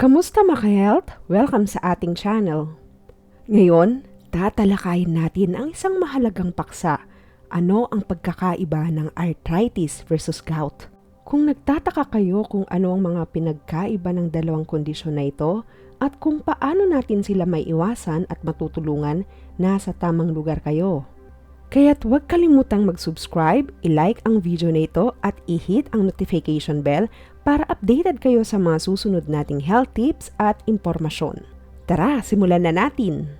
Kamusta mga health? Welcome sa ating channel. Ngayon, tatalakayin natin ang isang mahalagang paksa. Ano ang pagkakaiba ng arthritis versus gout? Kung nagtataka kayo kung ano ang mga pinagkaiba ng dalawang kondisyon na ito at kung paano natin sila may iwasan at matutulungan, nasa tamang lugar kayo. Kaya't huwag kalimutang mag-subscribe, i-like ang video na ito at i-hit ang notification bell para updated kayo sa mga susunod nating health tips at impormasyon. Tara, simulan na natin!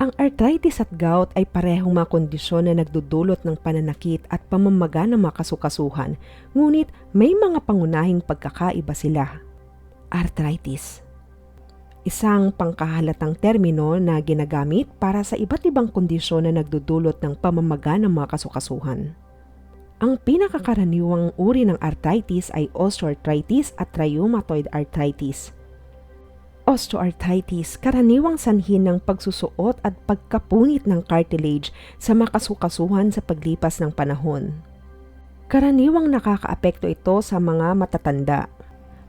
Ang arthritis at gout ay parehong mga kondisyon na nagdudulot ng pananakit at pamamaga ng mga kasukasuhan, ngunit may mga pangunahing pagkakaiba sila. Arthritis Isang pangkahalatang termino na ginagamit para sa iba't ibang kondisyon na nagdudulot ng pamamaga ng mga kasukasuhan. Ang pinakakaraniwang uri ng arthritis ay osteoarthritis at rheumatoid arthritis. Osteoarthritis, karaniwang sanhin ng pagsusuot at pagkapunit ng cartilage sa makasukasuhan sa paglipas ng panahon. Karaniwang nakakaapekto ito sa mga matatanda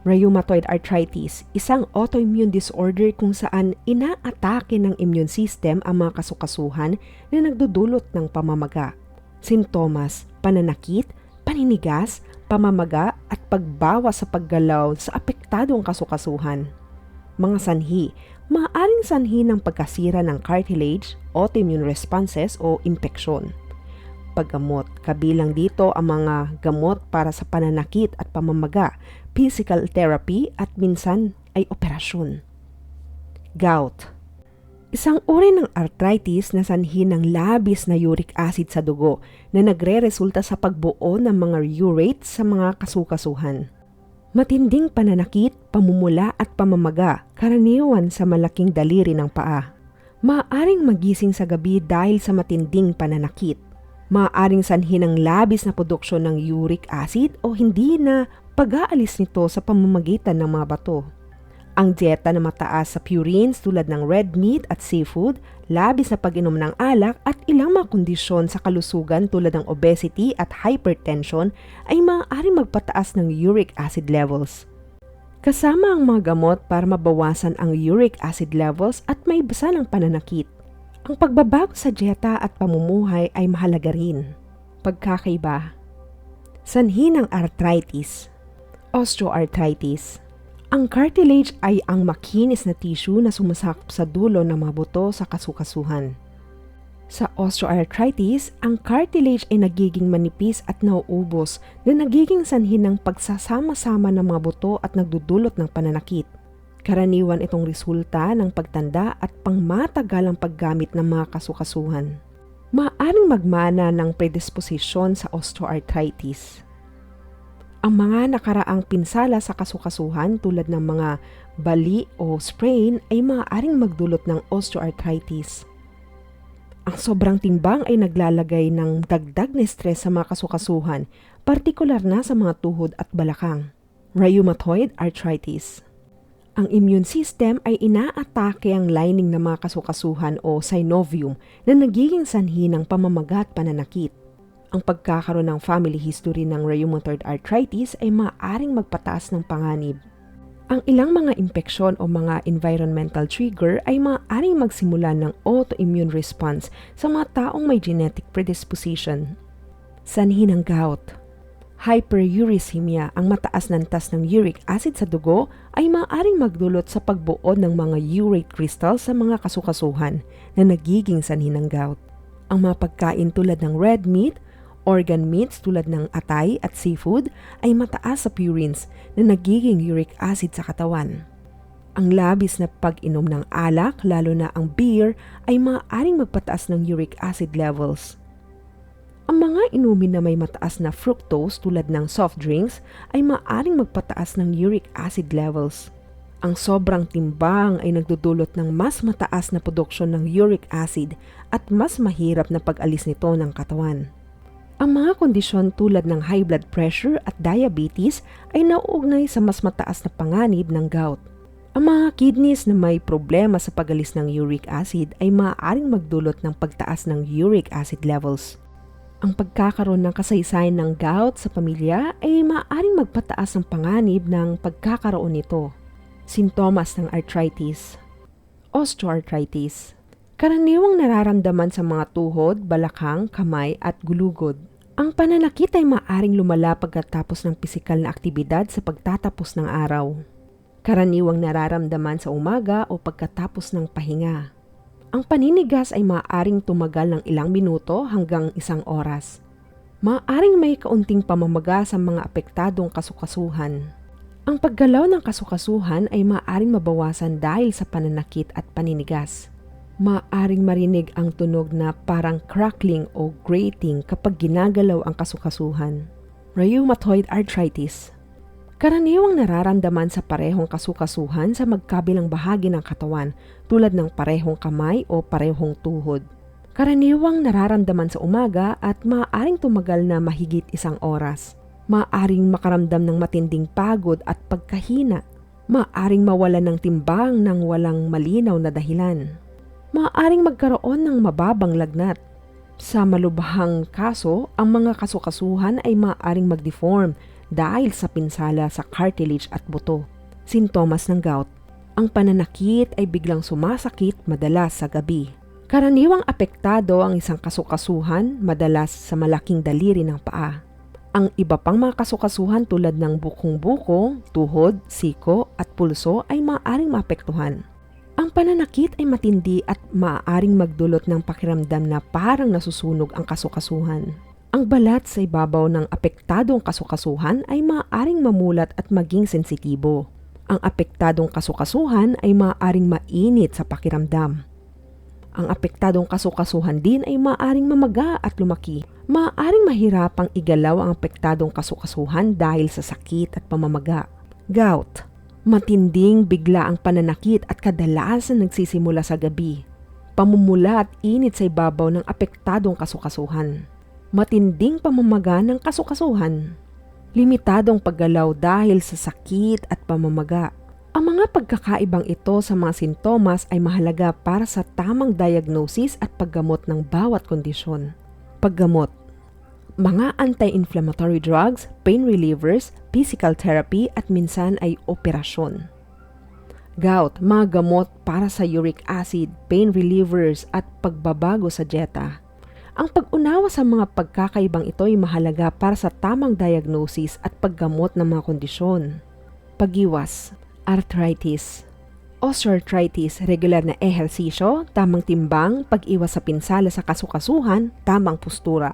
Rheumatoid arthritis, isang autoimmune disorder kung saan inaatake ng immune system ang mga kasukasuhan na nagdudulot ng pamamaga. Sintomas, pananakit, paninigas, pamamaga at pagbawa sa paggalaw sa apektadong kasukasuhan. Mga sanhi, maaaring sanhi ng pagkasira ng cartilage, autoimmune responses o impeksyon paggamot. Kabilang dito ang mga gamot para sa pananakit at pamamaga, physical therapy at minsan ay operasyon. Gout Isang uri ng arthritis na sanhi ng labis na uric acid sa dugo na nagre-resulta sa pagbuo ng mga urate sa mga kasukasuhan. Matinding pananakit, pamumula at pamamaga karaniwan sa malaking daliri ng paa. Maaring magising sa gabi dahil sa matinding pananakit maaaring sanhi ng labis na produksyon ng uric acid o hindi na pag-aalis nito sa pamamagitan ng mga bato. Ang dieta na mataas sa purines tulad ng red meat at seafood, labis na pag-inom ng alak at ilang mga kondisyon sa kalusugan tulad ng obesity at hypertension ay maaaring magpataas ng uric acid levels. Kasama ang mga gamot para mabawasan ang uric acid levels at may basa ng pananakit. Ang pagbabago sa dieta at pamumuhay ay mahalaga rin. Pagkakaiba Sanhi ng arthritis Osteoarthritis Ang cartilage ay ang makinis na tissue na sumasakop sa dulo ng mga buto sa kasukasuhan. Sa osteoarthritis, ang cartilage ay nagiging manipis at nauubos na nagiging sanhi ng pagsasama-sama ng mga buto at nagdudulot ng pananakit. Karaniwan itong resulta ng pagtanda at pangmatagalang paggamit ng mga kasukasuhan. Maaring magmana ng predisposisyon sa osteoarthritis. Ang mga nakaraang pinsala sa kasukasuhan tulad ng mga bali o sprain ay maaaring magdulot ng osteoarthritis. Ang sobrang timbang ay naglalagay ng dagdag na stress sa mga kasukasuhan, partikular na sa mga tuhod at balakang. Rheumatoid arthritis ang immune system ay inaatake ang lining ng mga kasukasuhan o synovium na nagiging sanhi ng pamamaga at pananakit. Ang pagkakaroon ng family history ng rheumatoid arthritis ay maaaring magpataas ng panganib. Ang ilang mga impeksyon o mga environmental trigger ay maaaring magsimula ng autoimmune response sa mga taong may genetic predisposition. Sanhi ng gout Hyperuricemia, ang mataas na antas ng uric acid sa dugo, ay maaaring magdulot sa pagbuo ng mga urate crystals sa mga kasukasuhan na nagiging sanhi ng gout. Ang mga pagkain tulad ng red meat, organ meats tulad ng atay at seafood ay mataas sa purines na nagiging uric acid sa katawan. Ang labis na pag-inom ng alak, lalo na ang beer, ay maaaring magpataas ng uric acid levels. Ang mga inumin na may mataas na fructose tulad ng soft drinks ay maaring magpataas ng uric acid levels. Ang sobrang timbang ay nagdudulot ng mas mataas na produksyon ng uric acid at mas mahirap na pag-alis nito ng katawan. Ang mga kondisyon tulad ng high blood pressure at diabetes ay nauugnay sa mas mataas na panganib ng gout. Ang mga kidneys na may problema sa pag-alis ng uric acid ay maaaring magdulot ng pagtaas ng uric acid levels. Ang pagkakaroon ng kasaysayan ng gout sa pamilya ay maaaring magpataas ng panganib ng pagkakaroon nito. Sintomas ng arthritis. Osteoarthritis. Karaniwang nararamdaman sa mga tuhod, balakang, kamay at gulugod. Ang pananakit ay maaring lumala pagkatapos ng pisikal na aktibidad sa pagtatapos ng araw. Karaniwang nararamdaman sa umaga o pagkatapos ng pahinga. Ang paninigas ay maaaring tumagal ng ilang minuto hanggang isang oras. Maaaring may kaunting pamamaga sa mga apektadong kasukasuhan. Ang paggalaw ng kasukasuhan ay maaaring mabawasan dahil sa pananakit at paninigas. Maaaring marinig ang tunog na parang crackling o grating kapag ginagalaw ang kasukasuhan. Rheumatoid arthritis Karaniwang nararamdaman sa parehong kasukasuhan sa magkabilang bahagi ng katawan tulad ng parehong kamay o parehong tuhod. Karaniwang nararamdaman sa umaga at maaaring tumagal na mahigit isang oras. Maaaring makaramdam ng matinding pagod at pagkahina. Maaaring mawalan ng timbang ng walang malinaw na dahilan. Maaaring magkaroon ng mababang lagnat. Sa malubhang kaso, ang mga kasukasuhan ay maaaring mag-deform dahil sa pinsala sa cartilage at buto. Sintomas ng gout. Ang pananakit ay biglang sumasakit madalas sa gabi. Karaniwang apektado ang isang kasukasuhan madalas sa malaking daliri ng paa. Ang iba pang mga kasukasuhan tulad ng bukong-buko, tuhod, siko at pulso ay maaaring maapektuhan. Ang pananakit ay matindi at maaaring magdulot ng pakiramdam na parang nasusunog ang kasukasuhan. Ang balat sa ibabaw ng apektadong kasukasuhan ay maaaring mamulat at maging sensitibo. Ang apektadong kasukasuhan ay maaaring mainit sa pakiramdam. Ang apektadong kasukasuhan din ay maaaring mamaga at lumaki. Maaaring mahirapang igalaw ang apektadong kasukasuhan dahil sa sakit at pamamaga. Gout. Matinding bigla ang pananakit at kadalasan nagsisimula sa gabi. Pamumula at init sa ibabaw ng apektadong kasukasuhan matinding pamamaga ng kasukasuhan. Limitadong paggalaw dahil sa sakit at pamamaga. Ang mga pagkakaibang ito sa mga sintomas ay mahalaga para sa tamang diagnosis at paggamot ng bawat kondisyon. Paggamot mga anti-inflammatory drugs, pain relievers, physical therapy at minsan ay operasyon. Gout, mga gamot para sa uric acid, pain relievers at pagbabago sa dieta. Ang pag-unawa sa mga pagkakaibang ito ay mahalaga para sa tamang diagnosis at paggamot ng mga kondisyon. Pagiwas, arthritis, osteoarthritis, regular na ehersisyo, tamang timbang, pag-iwas sa pinsala sa kasukasuhan, tamang postura.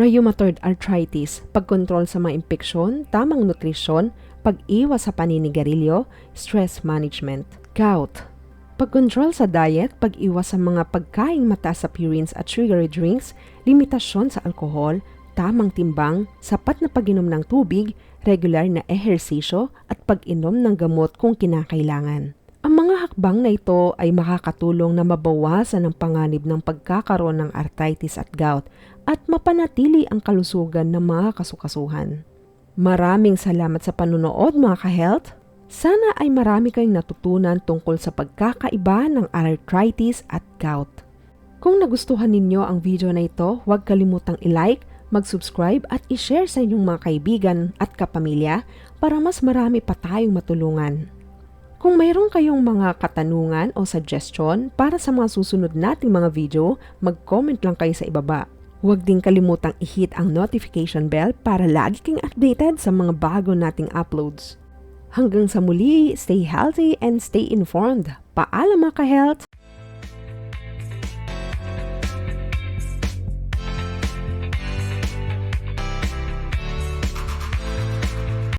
Rheumatoid arthritis, pagkontrol sa mga impeksyon, tamang nutrisyon, pag-iwas sa paninigarilyo, stress management. Gout, pag-control sa diet, pag-iwas sa mga pagkain mataas sa purines at sugary drinks, limitasyon sa alkohol, tamang timbang, sapat na pag-inom ng tubig, regular na ehersisyo at pag-inom ng gamot kung kinakailangan. Ang mga hakbang na ito ay makakatulong na mabawasan ang panganib ng pagkakaroon ng arthritis at gout at mapanatili ang kalusugan ng mga kasukasuhan. Maraming salamat sa panunood mga ka-health! Sana ay marami kayong natutunan tungkol sa pagkakaiba ng arthritis at gout. Kung nagustuhan ninyo ang video na ito, huwag kalimutang i-like, mag-subscribe at i-share sa inyong mga kaibigan at kapamilya para mas marami pa tayong matulungan. Kung mayroon kayong mga katanungan o suggestion para sa mga susunod nating mga video, mag-comment lang kayo sa ibaba. Huwag din kalimutang i-hit ang notification bell para lagi kang updated sa mga bago nating uploads. Hanggang sa muli, stay healthy and stay informed. Paalam mga ka-health!